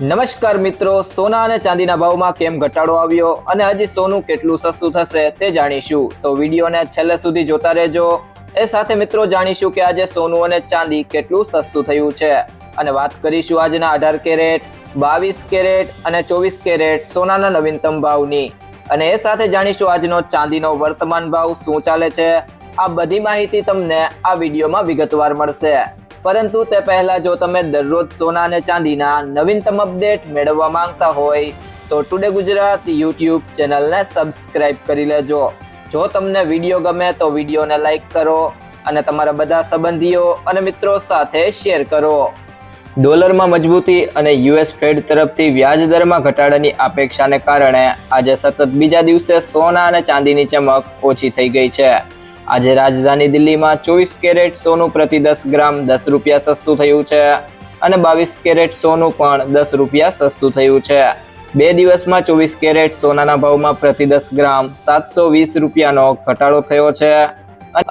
નમસ્કાર મિત્રો, સોના અને ચાંદીના ભાવમાં કેમ ઘટાડો આવ્યો અને હજી સોનું કેટલું સસ્તું થશે તે જાણીશું. તો વિડીયોને છેલ્લે સુધી જોતા રહેજો. એ સાથે મિત્રો જાણીશું કે આજે સોનું અને ચાંદી કેટલું સસ્તું થયું છે. અને વાત કરીશું આજના અઢાર કેરેટ, બાવીસ કેરેટ અને ચોવીસ કેરેટ સોનાના નવીનતમ ભાવની. અને એ સાથે જાણીશું આજનો ચાંદીનો વર્તમાન ભાવ શું ચાલે છે. આ બધી માહિતી તમને આ વિડીયોમાં વિગતવાર મળશે. પરંતુ તે પહેલા જો તમે દરરોજ સોના અને ચાંદીના નવીનતમ અપડેટ મેળવવા માંગતા હોય, તો ટુડે ગુજરાત યુટ્યુબ ચેનલને સબસ્ક્રાઇબ કરી લેજો. જો તમને વીડિયો ગમે તો વિડીયોને લાઈક કરો અને તમારા બધા સંબંધીઓ અને મિત્રો સાથે શેર કરો. ડોલરમાં મજબૂતી અને યુએસ ફેડ તરફથી વ્યાજ દરમાં ઘટાડાની અપેક્ષાને કારણે આજે સતત બીજા દિવસે સોના અને ચાંદીની ચમક ઓછી થઈ ગઈ છે. આજે રાજધાની દિલ્હીમાં ચોવીસ કેરેટ સોનું પ્રતિ દસ ગ્રામ દસ રૂપિયા સસ્તું થયું છે અને બાવીસ કેરેટ સોનું પણ દસ રૂપિયા સસ્તું થયું છે. બે દિવસમાં ચોવીસ કેરેટ સોનાના ભાવમાં પ્રતિ દસ ગ્રામ સાતસો વીસ રૂપિયાનો ઘટાડો થયો છે.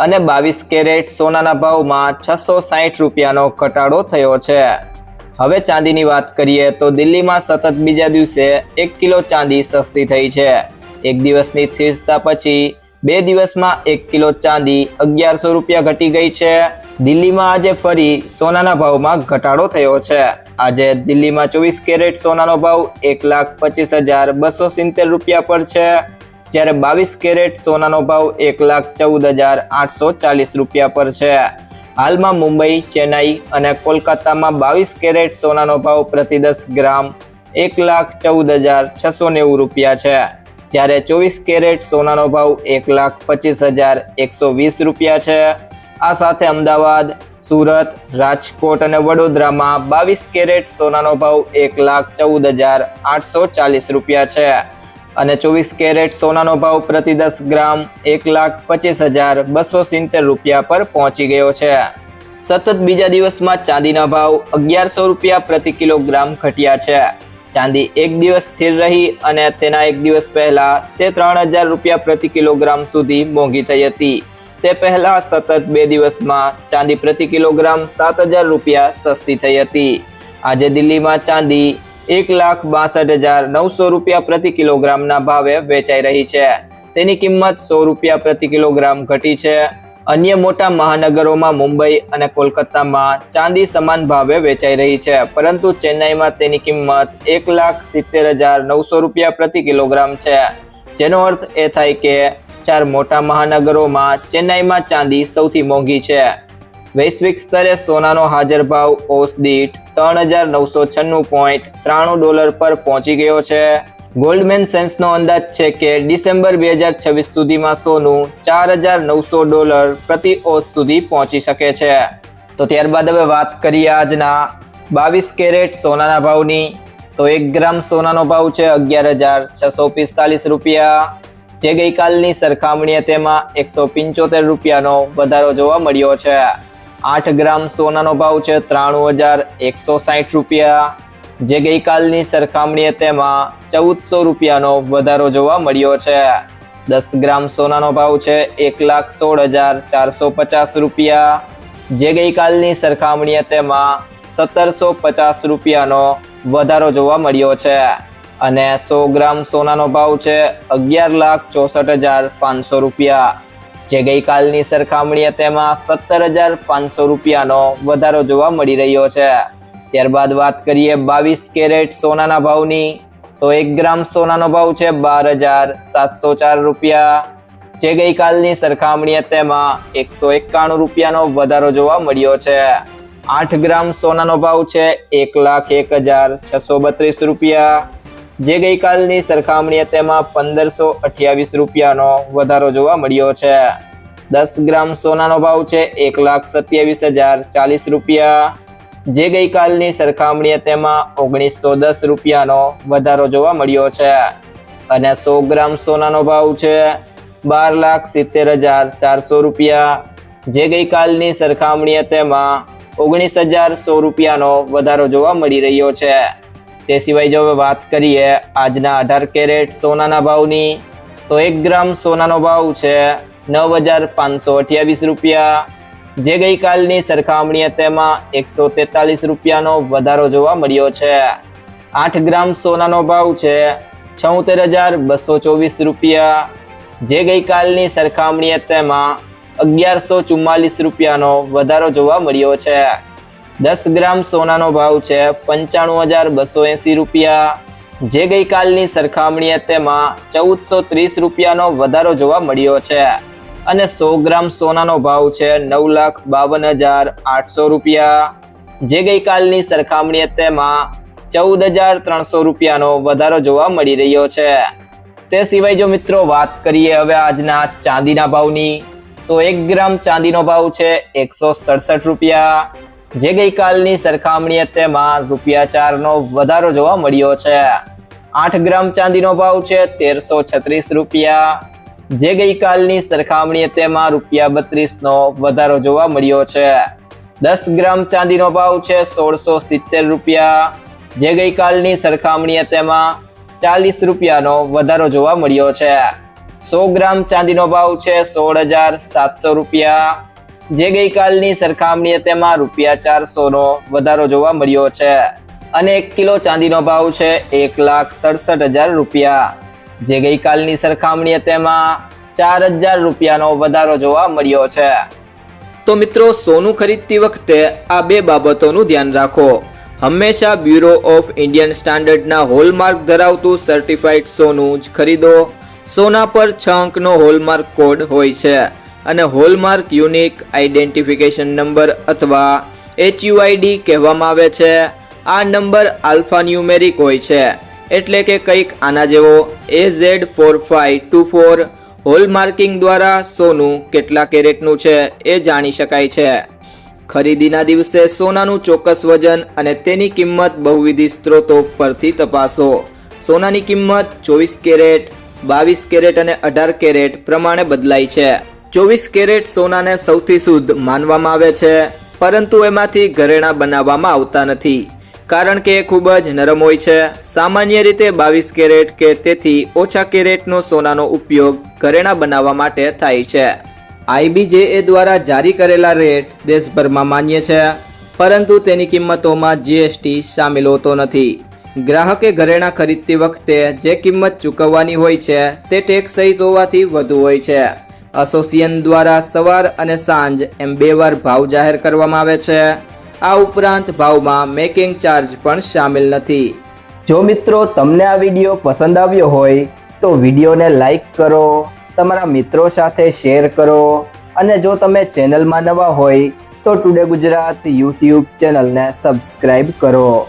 અને બાવીસ કેરેટ સોનાના ભાવમાં છસો સાહીઠ રૂપિયાનો ઘટાડો થયો છે. હવે ચાંદીની વાત કરીએ તો દિલ્હીમાં સતત બીજા દિવસે એક કિલો ચાંદી સસ્તી થઈ છે. એક દિવસની સ્થિરતા પછી બે દિવસમાં એક કિલો ચાંદી અગિયારસો રૂપિયા ઘટી ગઈ છે. દિલ્હીમાં આજે ફરી સોનાના ભાવમાં ઘટાડો થયો છે. આજે દિલ્હીમાં ચોવીસ કેરેટ સોનાનો ભાવ એક લાખ પચીસ હજાર બસો સિત્તેર રૂપિયા પર છે. જ્યારે બાવીસ કેરેટ સોનાનો ભાવ એક લાખ ચૌદ હજાર આઠસો ચાલીસ રૂપિયા પર છે. હાલમાં મુંબઈ, ચેન્નાઈ અને કોલકાતામાં બાવીસ કેરેટ સોનાનો ભાવ પ્રતિ દસ ગ્રામ એક લાખ ચૌદ હજાર છસો નેવું રૂપિયા છે. જ્યારે ચોવીસ કેરેટ સોનાનો ભાવ એક લાખ પચીસ હજાર એકસો વીસ રૂપિયા છે. આ સાથે અમદાવાદ, સુરત, રાજકોટ અને વડોદરામાં બાવીસ કેરેટ સોનાનો ભાવ એક લાખ ચૌદ હજાર આઠસો ચાલીસ રૂપિયા છે. અને ચોવીસ કેરેટ સોનાનો ભાવ પ્રતિ દસ ગ્રામ એક લાખ પચીસ હજાર બસો સિત્તેર રૂપિયા પર પહોંચી ગયો છે. સતત બીજા દિવસમાં ચાંદીના ભાવ અગિયારસો રૂપિયા પ્રતિ કિલોગ્રામ ઘટ્યા છે. ચાંદી એક દિવસ સ્થિર રહી અને તેના એક દિવસ પહેલા તે ત્રણ હજાર રૂપિયા પ્રતિ કિલોગ્રામ સુધી મોંઘી થઈ હતી. તે પહેલા સતત બે દિવસમાં ચાંદી પ્રતિ કિલોગ્રામ સાત હજાર રૂપિયા સસ્તી થઈ હતી. આજે દિલ્હીમાં ચાંદી એક લાખ બાસઠ હજાર નવસો રૂપિયા પ્રતિ કિલોગ્રામના ભાવે વેચાઈ રહી છે. તેની કિંમત સો રૂપિયા પ્રતિ કિલોગ્રામ ઘટી છે. અન્ય મોટા મહાનગરોમાં મુંબઈ અને કોલકાતામાં ચાંદી સમાન ભાવે વેચાઈ રહી છે. પરંતુ ચેન્નાઈમાં તેની કિંમત એક લાખ સિત્તેર હજાર નવસો રૂપિયા પ્રતિ કિલોગ્રામ છે. જેનો અર્થ એ થાય કે ચાર મોટા મહાનગરોમાં ચેન્નાઈમાં ચાંદી સૌથી મોંઘી છે. વૈશ્વિક સ્તરે સોનાનો હાજર ભાવ ઓસ દીઠ ત્રણ હજાર નવસો છન્નું પોઈન્ટ ત્રાણું ડોલર પર પહોંચી ગયો છે. ગોલ્ડમેન સેન્સનો અંદાજ છે કે ડિસેમ્બર બે હજાર છવ્વીસ સુધીમાં સોનું ચાર હજાર નવસો ડોલર પ્રતિ ઓસ સુધી પહોંચી શકે છે. તો ત્યારબાદ હવે વાત કરીએ આજના બાવીસ કેરેટ સોનાના ભાવની. તો એક ગ્રામ સોનાનો ભાવ છે અગિયાર હજાર છસો પિસ્તાલીસ રૂપિયા. જે ગઈકાલની સરખામણીએ તેમાં એકસો પંચોતેર રૂપિયાનો વધારો જોવા મળ્યો છે. આઠ ગ્રામ સોનાનો ભાવ છે ત્રાણું હજાર એકસો સાઠ રૂપિયા. જે ગઈકાલની સરખામણીએ તેમાં ચૌદસો રૂપિયાનો વધારો જોવા મળ્યો છે. દસ ગ્રામ સોનાનો ભાવ છે એક લાખ સોળ હજાર ચારસો પચાસ રૂપિયા. જે ગઈકાલની સરખામણીએ તેમાં સત્તરસો પચાસ રૂપિયાનો વધારો જોવા મળ્યો છે. અને સો ગ્રામ સોનાનો ભાવ છે અગિયાર લાખ ચોસઠ હજાર પાંચસો રૂપિયા. જે ગઈકાલની સરખામણીએ તેમાં સત્તર હજાર પાંચસો રૂપિયાનો વધારો જોવા મળી રહ્યો છે. ત્યારબાદ વાત કરીએ બાવીસ કેરેટ સોનાના ભાવની, તો એક ગ્રામ સોનાનો ભાવ છે બાર હજાર સાતસો ચાર રૂપિયા. જે ગઈકાલની સરખામણીએ તેમાં એકસો એકાણું રૂપિયાનો વધારો જોવા મળ્યો છે. આઠ ગ્રામ સોનાનો ભાવ છે એક લાખ એક હજાર છસો બત્રીસ રૂપિયા. જે ગઈકાલની સરખામણીએ તેમાં પંદરસો અઠ્યાવીસ રૂપિયાનો વધારો જોવા મળ્યો છે. દસ ગ્રામ સોનાનો ભાવ છે એક લાખ સત્યાવીસ હજાર ચાલીસ રૂપિયા. જે ગઈકાલની સરખામણીએ તેમાં ઓગણીસો દસ રૂપિયાનો વધારો જોવા મળ્યો છે અને સો ગ્રામ સોનાનો ભાવ છે બાર લાખ સિત્તેર હજાર ચારસો રૂપિયા. જે ગઈકાલની સરખામણીએ તેમાં ઓગણીસ હજાર સો રૂપિયાનો વધારો જોવા મળી રહ્યો છે. તે સિવાય જો વાત કરીએ આજના અઢાર કેરેટ સોનાના ભાવની, તો એક ગ્રામ સોનાનો ભાવ છે નવ હજાર પાંચસો અઠ્યાવીસ રૂપિયા. જે ગઈકાલની સરખામણીએ તેમાં એકસો તેતાલીસ રૂપિયાનો વધારો જોવા મળ્યો છે. આઠ ગ્રામ સોનાનો ભાવ છે છોતેર હજાર બસો ચોવીસ રૂપિયા. જે ગઈકાલની સરખામણીએ તેમાં અગિયારસો ચુમ્માલીસ રૂપિયાનો વધારો જોવા મળ્યો છે. દસ ગ્રામ સોનાનો ભાવ છે પંચાણું હજાર બસો એંસી રૂપિયા. જે ગઈકાલની સરખામણીએ તેમાં ચૌદસો ત્રીસ રૂપિયાનો વધારો જોવા મળ્યો છે. અને સો ગ્રામ સોનાનો ભાવ છે નવ લાખ બાવન હજાર આઠસો રૂપિયા. જે ગઈકાલની સરખામણીએ તેમાં ચૌદ હજાર ત્રણસો રૂપિયાનો વધારો જોવા મળી રહ્યો છે. તે સિવાય જો મિત્રો વાત કરીએ હવે આજના ચાંદીના ભાવની, તો એક ગ્રામ ચાંદીનો ભાવ છે એકસો સડસઠ રૂપિયા. જે ગઈકાલની સરખામણીએ તેમાં રૂપિયા ચારનો વધારો જોવા મળ્યો છે. આઠ ગ્રામ ચાંદીનો ભાવ છે તેરસો છત્રીસ રૂપિયા. જે ગઈકાલની સરખામણીએ તેમાં રૂપિયા બત્રીસનો વધારો જોવા મળ્યો છે. દસ ગ્રામ ચાંદીનો ભાવ છે સોળસો સિત્તેર રૂપિયા. જે ગઈકાલની સરખામણીએ તેમાં ચાલીસ રૂપિયાનો વધારો જોવા મળ્યો છે. સો ગ્રામ ચાંદીનો ભાવ છે સોળ હજાર સાતસો રૂપિયા. જે ગઈકાલની સરખામણીએ તેમાં રૂપિયા ચારસોનો વધારો જોવા મળ્યો છે. અને એક કિલો ચાંદીનો ભાવ છે એક લાખ સડસઠ હજાર રૂપિયા. જે ગઈકાલની સરખામણીએ તેમાં ચાર હજાર રૂપિયાનો વધારો જોવા મળ્યો છે. તો મિત્રો, સોનું ખરીદતી વખતે આ બે બાબતોનું ધ્યાન રાખો. હંમેશા બ્યુરો ઓફ ઇન્ડિયન સ્ટાન્ડર્ડના હોલમાર્ક ધરાવતું સર્ટિફાઈડ સોનું જ ખરીદો. સોના પર છ અંકનો હોલમાર્ક કોડ હોય છે અને હોલમાર્ક યુનિક આઇડેન્ટિફિકેશન નંબર અથવા એચયુઆઈડી કહેવામાં આવે છે. આ નંબર આલ્ફા ન્યુમેરિક હોય છે. એટલે કે કંઈક આના જેવો A Z four five two four hallmarking દ્વારા સોનું કેટલા કેરેટનું છે એ જાણી શકાય છે. ખરીદીના દિવસે સોનાનું ચોક્કસ વજન અને તેની કિંમત બહુવિધિ સ્ત્રોતો પરથી તપાસો. સોનાની કિંમત ચોવીસ કેરેટ, બાવીસ કેરેટ અને અઢાર કેરેટ પ્રમાણે બદલાય છે. ચોવીસ કેરેટ સોનાને સૌથી શુદ્ધ માનવામાં આવે છે, પરંતુ એમાંથી ઘરેણાં બનાવવામાં આવતા નથી. કારણ કે એ ખૂબ જ નરમ હોય છે. સામાન્ય રીતે બાવીસ કેરેટ કે તેથી ઓછા કેરેટનો સોનાનો ઉપયોગ ઘરેણાં બનાવવા માટે થાય છે. આઈબીજેએ દ્વારા જારી કરેલા રેટ દેશભરમાં માન્ય છે, પરંતુ તેની કિંમતોમાં જીએસટી સામેલ હોતો નથી. ગ્રાહકે ઘરેણાં ખરીદતી વખતે જે કિંમત ચૂકવવાની હોય છે, તે ટેક્સ સહિત હોવાથી વધુ હોય છે. એસોસિએશન દ્વારા સવાર અને સાંજ એમ બે વાર ભાવ જાહેર કરવામાં આવે છે. આ ઉપરાંત ભાવમાં મેકિંગ ચાર્જ પણ સામેલ નથી. જો મિત્રો તમને આ વીડિયો પસંદ આવ્યો હોય, તો વિડીયોને લાઈક કરો, તમારા મિત્રો સાથે શેર કરો, અને જો તમે ચેનલમાં નવા હોય, તો ટુડે ગુજરાત યુટ્યુબ ચેનલને સબસ્ક્રાઈબ કરો.